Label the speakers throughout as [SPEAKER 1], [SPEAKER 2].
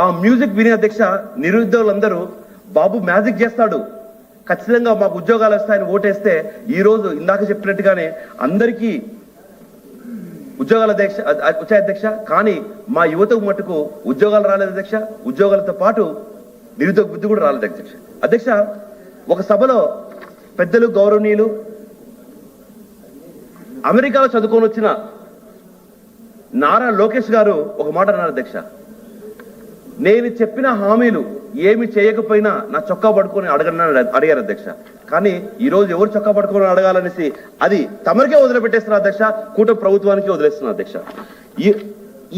[SPEAKER 1] ఆ మ్యూజిక్ విని అధ్యక్ష నిరుద్యోగులందరూ బాబు మ్యాజిక్ చేస్తాడు. ఖచ్చితంగా మాకు ఉద్యోగాలు వస్తాయని ఓటేస్తే ఈ రోజు ఇందాక చెప్పినట్టుగానే అందరికీ ఉద్యోగాల అధ్యక్ష వచ్చాయి అధ్యక్ష. కానీ మా యువతకు మటుకు ఉద్యోగాలు రాలేదు అధ్యక్ష. ఉద్యోగాలతో పాటు నిరుద్యోగ బుద్ధి కూడా రాలేదు అధ్యక్ష. అధ్యక్ష ఒక సభలో పెద్దలు గౌరవనీయులు అమెరికాలో చదువుకొని వచ్చిన నారా లోకేష్ గారు ఒక మాట అన్నారు అధ్యక్ష. నేను చెప్పిన హామీలు ఏమి చేయకపోయినా నా చొక్కా పడుకొని అడగండి అడిగారు అధ్యక్ష. కానీ ఈ రోజు ఎవరు చొక్కా పట్టుకొని అడగాలనేసి అది తమరికే వదిలిపెట్టేస్తున్నారు అధ్యక్ష కూటమి ప్రభుత్వానికి వదిలేస్తున్నారు అధ్యక్ష. ఈ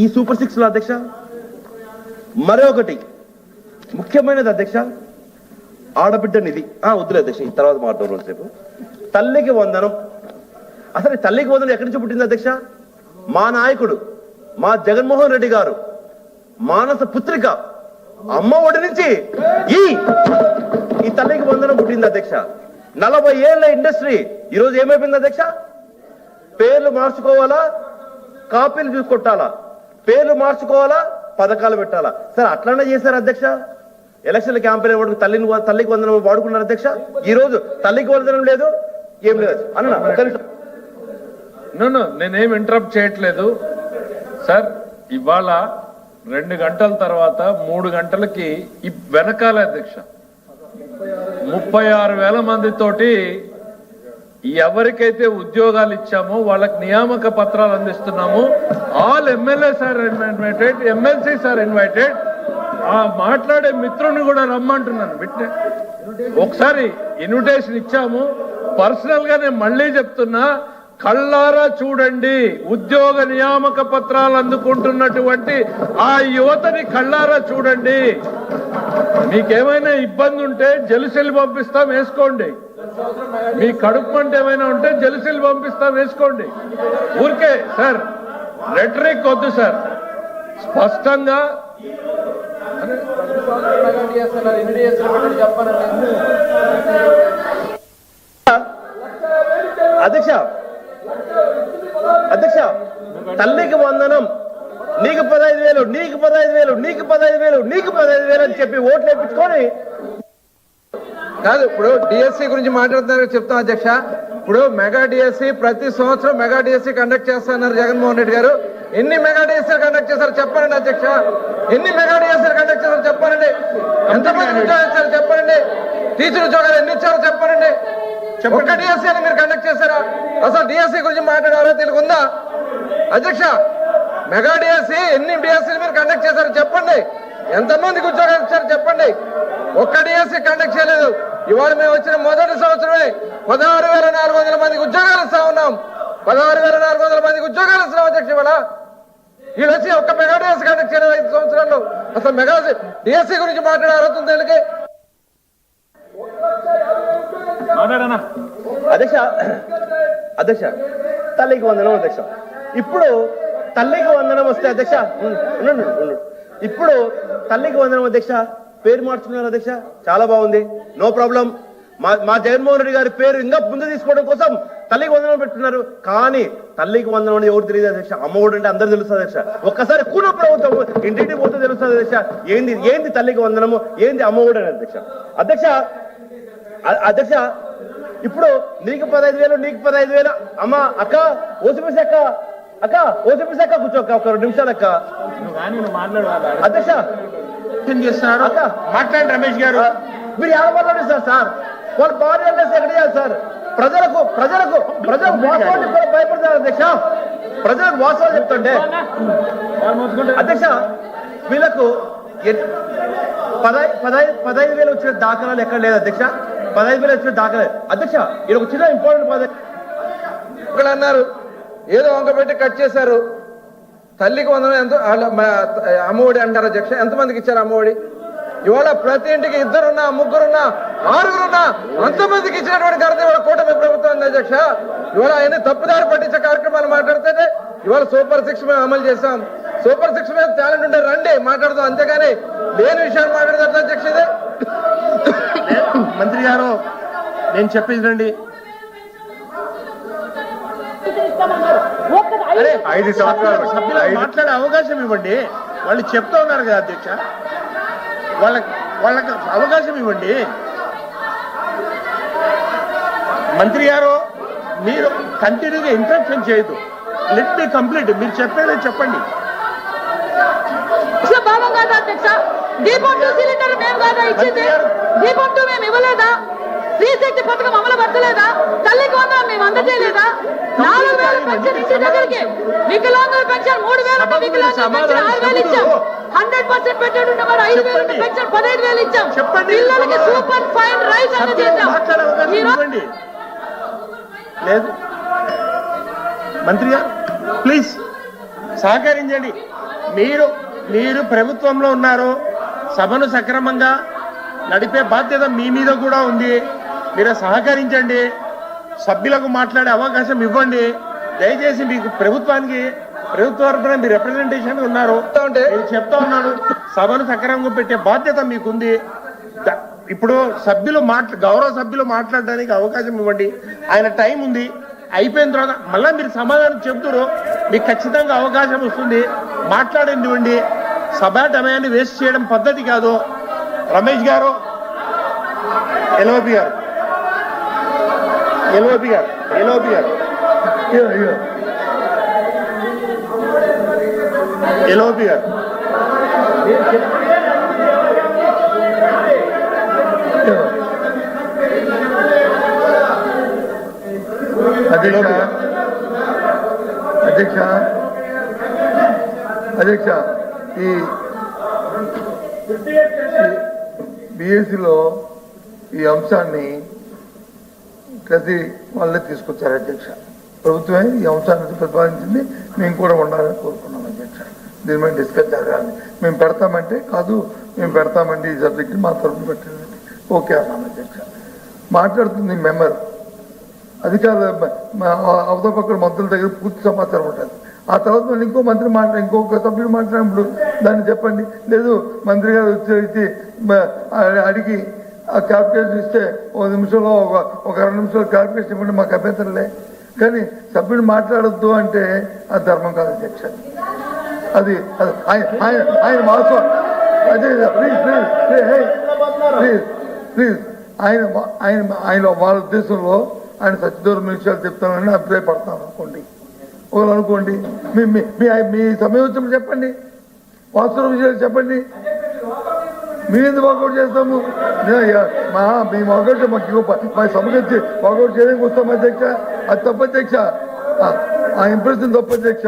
[SPEAKER 1] ఈ సూపర్ సిక్స్లో అధ్యక్ష మరొకటి ముఖ్యమైనది అధ్యక్ష ఆడబిడ్డ నిధి. ఆ వద్దులే అధ్యక్ష ఈ తర్వాత మాట్లాడడం సేపు తల్లికి వందనం. అసలు ఈ తల్లికి వందనం ఎక్కడి నుంచి పుట్టింది అధ్యక్ష? మా నాయకుడు మా జగన్మోహన్ రెడ్డి గారు. మానస పుత్రిక అమ్మ ఒడి నుంచి ఈ ఈ తల్లికి వందనం పుట్టింది అధ్యక్ష. నలభై ఏళ్ళ ఇండస్ట్రీ ఈరోజు ఏమైపోయింది అధ్యక్ష? పేర్లు మార్చుకోవాలా? కాపీలు చూసుకొట్టాలా పేర్లు మార్చుకోవాలా? పథకాలు పెట్టాలా? సార్ అట్లానే చేశారు అధ్యక్ష? ఎలక్షన్ల క్యాంపెయిన్ ఇవ్వడానికి తల్లిని తల్లికి వందనం వాడుకున్నారు అధ్యక్ష? ఈ రోజు తల్లికి వందనం లేదు? ఏం లేదు. అన్న ఒక్క
[SPEAKER 2] నేనేం ఇంటరప్ట్ చేయట్లేదు. సార్ ఇవాళ రెండు గంటల తర్వాత మూడు గంటలకి ఈ వెనకాల అధ్యక్ష ముప్పై ఆరు వేల మందితోటి ఎవరికైతే ఉద్యోగాలు ఇచ్చామో వాళ్ళకి నియామక పత్రాలు అందిస్తున్నాము all MLAs are invited MLCs are invited. ఆ మాట్లాడే మిత్రుని కూడా రమ్మంటున్నాను విట్నే. ఒకసారి ఇన్విటేషన్ ఇచ్చాము. పర్సనల్గా నేను మళ్ళీ చెప్తున్నా కళ్ళారా చూడండి ఉద్యోగ నియామక పత్రాలు అందుకుంటున్నటువంటి ఆ యువతని కళ్ళారా చూడండి. మీకేమైనా ఇబ్బంది ఉంటే జలుసెల్లి పంపిస్తాం వేసుకోండి. మీ కడుపు మంట ఏమైనా ఉంటే జలుసెల్లి పంపిస్తాం వేసుకోండి. ఊరికే సార్ రెటరిక్ వద్దు సార్. స్పష్టంగా
[SPEAKER 1] అధ్యక్ష అధ్యక్ష తల్లికి వందనం నీకు పదహైదు వేలు నీకు పదహైదు వేలు నీకు పదహైదు వేలు నీకు పదహైదు వేలు అని చెప్పి ఓట్లు వేయించుకొని
[SPEAKER 3] కాదు ఇప్పుడు డిఎస్సి గురించి మాట్లాడుతున్నారు చెప్తాం అధ్యక్ష. ఇప్పుడు మెగా డిఎస్సి ప్రతి సంవత్సరం మెగా డిఎస్సి కండక్ట్ చేస్తున్నారు జగన్మోహన్ రెడ్డి గారు. ఎన్ని మెగా డిఎస్సీ కండక్ట్ చేశారు చెప్పండి అధ్యక్ష. ఎన్ని మెగా డిఎస్సీ కండక్ట్ చేశారు చెప్పండి. ఎంతమంది ఉద్యోగాలు చెప్పండి. టీచర్ ఉద్యోగాలు ఎన్ని ఇచ్చారో చెప్పండి. ఒక్క డిఎస్సీ అని మీరు కండక్ట్ అసలు డిఎస్సి గురించి మాట్లాడాలో తెలుగుందా ఉందా అధ్యక్ష మెగా డిఎస్సి ఎన్ని డిఎస్సీలు మీరు కండక్ట్ చేశారు చెప్పండి. ఎంతమందికి ఉద్యోగాలు ఇచ్చారు చెప్పండి. ఒక్క డిఎస్సి కండక్ట్ చేయలేదు. ఇవాళ మేము వచ్చిన మొదటి సంవత్సరమే పదహారు వేల నాలుగు వందల మందికి ఉద్యోగాలు ఇస్తా ఉన్నాం. పదహారు వేల నాలుగు వందల మందికి ఉద్యోగాలు ఇస్తున్నాం అధ్యక్ష ఇవాళ. వీళ్ళు వచ్చి ఒక్క మెగా డిఎస్సీ కండక్ట్ చేయలేదు ఐదు సంవత్సరాల్లో. అసలు మెగా డిఎస్సి గురించి మాట్లాడే అర్హత ఉంది
[SPEAKER 1] అధ్యక్ష అధ్యక్ష తల్లికి వందనం అధ్యక్ష. ఇప్పుడు తల్లికి వందనం వస్తే అధ్యక్ష ఉం- ఇప్పుడు తల్లికి వందనం అధ్యక్ష పేరు మార్చుకున్నారు అధ్యక్ష. చాలా బాగుంది. No problem. మా మా జగన్మోహన్ రెడ్డి గారి పేరు ఇంకా ముందు తీసుకోవడం కోసం తల్లికి వందనం పెట్టున్నారు కానీ తల్లికి వందనం అని ఎవరు తెలియదు అధ్యక్ష. అమ్మఒడు అంటే అందరూ తెలుస్తుంది అధ్యక్ష. ఒక్కసారి కూడ ప్రభుత్వం ఇంటింటి పోతే తెలుస్తుంది అధ్యక్ష. ఏంది ఏంది తల్లికి వందనము? ఏంది అమ్మఒడు అని అధ్యక్ష. అధ్యక్ష అధ్యక్ష ఇప్పుడు నీకు పదహైదు వేలు నీకు పదహైదు వేలు. అమ్మ అక్క ఓసిపిసి అక్క అక్క ఓసిపిసి అక్క కూర్చో అక్క ఒక రెండు నిమిషాలు అక్క. అధ్యక్ష.
[SPEAKER 4] చేస్తున్నారు?
[SPEAKER 1] అక్క.
[SPEAKER 4] మాట్లాడండి రమేష్ గారు.
[SPEAKER 1] మీరు ఎలా మాట్లాడిస్తారు సార్? వాళ్ళు అంటే ఎక్కడ చేయాలి సార్? ప్రజలకు ప్రజలకు ప్రజలకు వాస్తవాన్ని కూడా భయపడతారు అధ్యక్ష. ప్రజలకు వాస్తవాలు చెప్తుంటే. అధ్యక్ష వీళ్ళకు పదై పదహై పదహై పదహైదు వేలు వచ్చిన దాఖలాలు ఎక్కడ లేదు అధ్యక్ష. పదహైదు వేలు వచ్చిన దాఖలాలు. అధ్యక్ష ఇది ఒక చిన్న ఇంపార్టెంట్ పదవి
[SPEAKER 3] ఇక్కడ అన్నారు ఏదో వంక పెట్టి కట్ చేశారు. తల్లికి వందనం ఎంతో అమ్మఒడి అంటారు అధ్యక్ష. ఎంతమందికి ఇచ్చారు అమ్మఒడి? ఇవాళ ప్రతి ఇంటికి ఇద్దరున్నా ముగ్గురున్నా ఆరుగురున్నా అంతమందికి ఇచ్చినటువంటి ఘనత ఇవాళ కూటమి ప్రభుత్వం ఉంది అధ్యక్ష. ఇవాళ ఆయన తప్పుదారి పట్టించే కార్యక్రమాలు మాట్లాడితేనే ఇవాళ సూపర్ సిక్స్ మేము అమలు చేశాం. సూపర్ సిక్స్ మీద టాలెంట్ ఉంటే రండి మాట్లాడదాం. అంతేగాని లేని విషయాలు మాట్లాడతారు అధ్యక్ష ఇది.
[SPEAKER 1] మంత్రి గారు నేను చెప్పేది రండి
[SPEAKER 4] ఐదు సంవత్సరాలు సభ్యులకు మాట్లాడే అవకాశం ఇవ్వండి. వాళ్ళు చెప్తా ఉన్నారు కదా అధ్యక్ష. వాళ్ళకి వాళ్ళకి అవకాశం ఇవ్వండి. మంత్రి గారు మీరు కంటిన్యూగా ఇంటరప్షన్ చేయదు లెట్ మీ కంప్లీట్ మీరు చెప్పేది చెప్పండి.
[SPEAKER 5] భావం కాదా అధ్యక్ష. దీపం టూ సిలిండర్ మేము కాదా ఇచ్చింది? దీపం టూ మేము ఇవ్వలేదా? స్త్రీ శక్తి పథకం అమలు పరచలేదా? తల్లికి వందనం మేము అందజేయలేదా? నాలుగు వేల పెన్షన్ ఇంటి దగ్గరికి వికలాంగుల పెన్షన్ మూడు వేలు వికలాంగుల పెన్షన్ ఆరు వేలు ఇచ్చాం. హండ్రెడ్ పర్సెంట్ పెట్టాడు వారు ఐదు వేలు పెన్షన్ పదహైదు వేలు ఇచ్చాం.
[SPEAKER 4] చెప్పండి.
[SPEAKER 5] పిల్లలకి సూపర్ ఫైన్ రైస్
[SPEAKER 4] ఇవ్వండి. లేదు? మంత్రి గారు ప్లీజ్ సహకరించండి. మీరు మీరు ప్రభుత్వంలో ఉన్నారు సభను సక్రమంగా నడిపే బాధ్యత మీ మీద కూడా ఉంది. మీరు సహకరించండి. సభ్యులకు మాట్లాడే అవకాశం ఇవ్వండి. దయచేసి మీకు ప్రభుత్వానికి ప్రభుత్వ తరపున మీరు రిప్రజెంటేషన్ ఉన్నారు? నేను చెప్తా ఉన్నాను సభను సక్రమంగా పెట్టే బాధ్యత మీకుంది. ఇప్పుడు సభ్యులు మాట్లా గౌరవ సభ్యులు మాట్లాడడానికి అవకాశం ఇవ్వండి. ఆయన టైం ఉంది. అయిపోయిన తర్వాత మళ్ళీ మీరు సమాధానం చెప్తురు మీకు ఖచ్చితంగా అవకాశం వస్తుంది. మాట్లాడండి సభా సమయాన్ని వేస్ట్ చేయడం పద్ధతి కాదు. రమేష్ గారు ఎల్ఓపి గారు. ఎల్ఓపి గారు ఎల్ఓపి గారు. ఎల్ఓపి గారు.
[SPEAKER 6] అధ్యక్ష అధ్యక్ష. అధ్యక్ష ఈ బిఎస్సిలో ఈ అంశాన్ని ప్రతి వాళ్ళే తీసుకొచ్చారు అధ్యక్ష. ప్రభుత్వమే ఈ అంశాన్ని ప్రతిపాదించింది. మేము కూడా ఉండాలని కోరుకున్నాం అధ్యక్ష. దీని మీద డిస్కస్ జరగాలి. మేము పెడతామంటే కాదు మేము పెడతామండి ఈ సబ్జెక్ట్ మా తరఫున పెట్టండి ఓకే అన్నాం అధ్యక్ష. మాట్లాడుతుంది మెంబర్. అధికార అవతల పక్కన మంత్రుల దగ్గర పూర్తి సమాచారం ఉంటుంది. ఆ తర్వాత మళ్ళీ ఇంకో మంత్రి మాట్లా ఇంకొక సభ్యుడు మాట్లాడినప్పుడు దాన్ని చెప్పండి. లేదు మంత్రి గారు వచ్చి అడిగి ఆ క్యాల్కులేషన్ ఇస్తే ఒక నిమిషంలో ఒక ఒక రెండు నిమిషాలు క్యాల్కులేషన్ ఇవ్వండి మాకు అభ్యంతరలే. కానీ సభ్యుడు మాట్లాడొద్దు అంటే అది ధర్మం కాదు అధ్యక్ష. అది అది ఆయన ఆయన ఆయన వాస్తవ అదే ప్లీజ్ ప్లీజ్ ప్లీజ్ ప్లీజ్ ఆయన ఆయన ఆయన వాళ్ళ ఉద్దేశంలో ఆయన సత్యదూరం విషయాలు చెప్తానని అభిప్రాయపడతాను అనుకోండి. ఒకరు అనుకోండి మీ మీ- సమయం వచ్చినప్పుడు చెప్పండి. వాస్తవ విషయాలు చెప్పండి. మేము వాకౌట్ చేస్తాము? మీ యా- మా మాకు మా మా సమస్య వాకౌట్ చేయడానికి వస్తాం అధ్యక్ష. అది తప్పు అధ్యక్ష. ఆ- ఇంప్రెషన్ తప్పు అధ్యక్ష.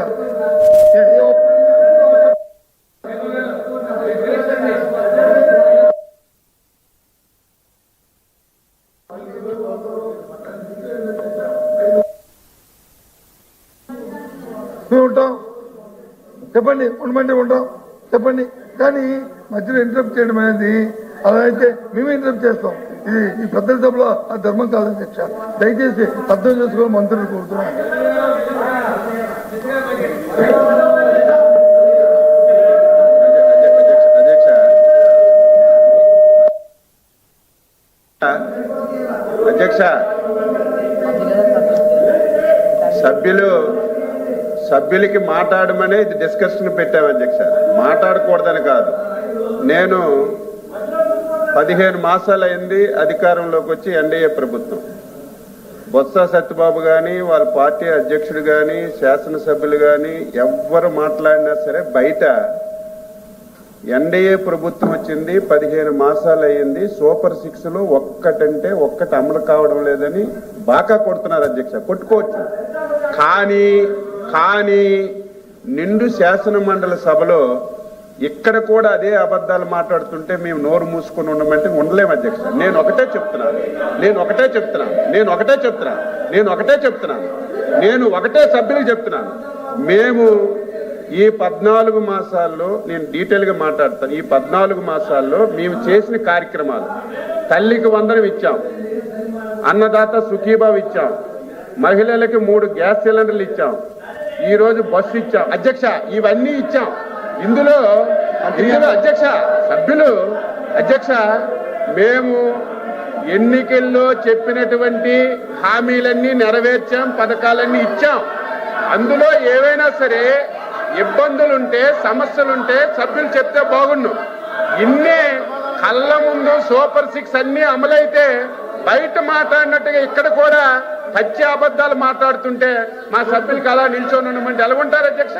[SPEAKER 6] చెప్పండి ఉండమంటే ఉంటాం. చెప్పండి. కానీ మధ్యలో ఇంటరప్ట్ చేయడం అనేది అలా అయితే మేము ఇంటరప్ట్ చేస్తాం. ఇది ఈ పెద్దల సభలో ఆ ధర్మం కాదని అధ్యక్ష దయచేసి అర్థం చేసుకుని మంత్రులు కోరుతున్నాం.
[SPEAKER 7] అధ్యక్ష. సభ్యులు సభ్యులకి మాట్లాడమనే ఇది డిస్కషన్ పెట్టాము అధ్యక్ష మాట్లాడకూడదని కాదు. నేను పదిహేను మాసాలు అయింది అధికారంలోకి వచ్చి ఎన్డీఏ ప్రభుత్వం. బొత్స సత్యబాబు కానీ వాళ్ళ పార్టీ అధ్యక్షుడు కానీ శాసనసభ్యులు కానీ ఎవ్వరు మాట్లాడినా సరే బయట ఎన్డీఏ ప్రభుత్వం వచ్చింది పదిహేను మాసాలు అయ్యింది సూపర్ సిక్స్లో ఒక్కటంటే ఒక్కటి అమలు కావడం లేదని బాకా కొడుతున్నారు అధ్యక్ష కొట్టుకోవచ్చు. కానీ కానీ నిండు శాసన మండలి సభలో ఇక్కడ కూడా అదే అబద్ధాలు మాట్లాడుతుంటే మేము నోరు మూసుకొని ఉండమంటే ఉండలేము అధ్యక్ష. నేను ఒకటే చెప్తున్నాను. నేను ఒకటే చెప్తున్నాను. నేను ఒకటే చెప్తున్నాను. నేను ఒకటే చెప్తున్నాను. నేను ఒకటే సభ్యులకు చెప్తున్నాను. మేము ఈ పద్నాలుగు మాసాల్లో నేను డీటెయిల్గా మాట్లాడతాను. ఈ పద్నాలుగు మాసాల్లో మేము చేసిన కార్యక్రమాలు. తల్లికి వందనం ఇచ్చాం. అన్నదాత సుఖీభావ్ ఇచ్చాం. మహిళలకి మూడు గ్యాస్ సిలిండర్లు ఇచ్చాం. ఈ రోజు బస్సు ఇచ్చాం. అధ్యక్ష ఇవన్నీ ఇచ్చాం. ఇందులో ఇందులో అధ్యక్ష సభ్యులు అధ్యక్ష మేము ఎన్నికల్లో చెప్పినటువంటి హామీలన్నీ నెరవేర్చాం పథకాలన్నీ ఇచ్చాం. అందులో ఏవైనా సరే ఇబ్బందులుంటే సమస్యలుంటే సభ్యులు చెప్తే బాగుండు. ఇన్నే కళ్ళ ముందు సూపర్ సిక్స్ అన్ని అమలైతే బయట మాట్లాడినట్టుగా ఇక్కడ కూడా పచ్చి అబద్ధాలు మాట్లాడుతుంటే మా సభ్యులకి అలా నిల్చొని ఉండమంటే ఎలా ఉంటారు అధ్యక్ష?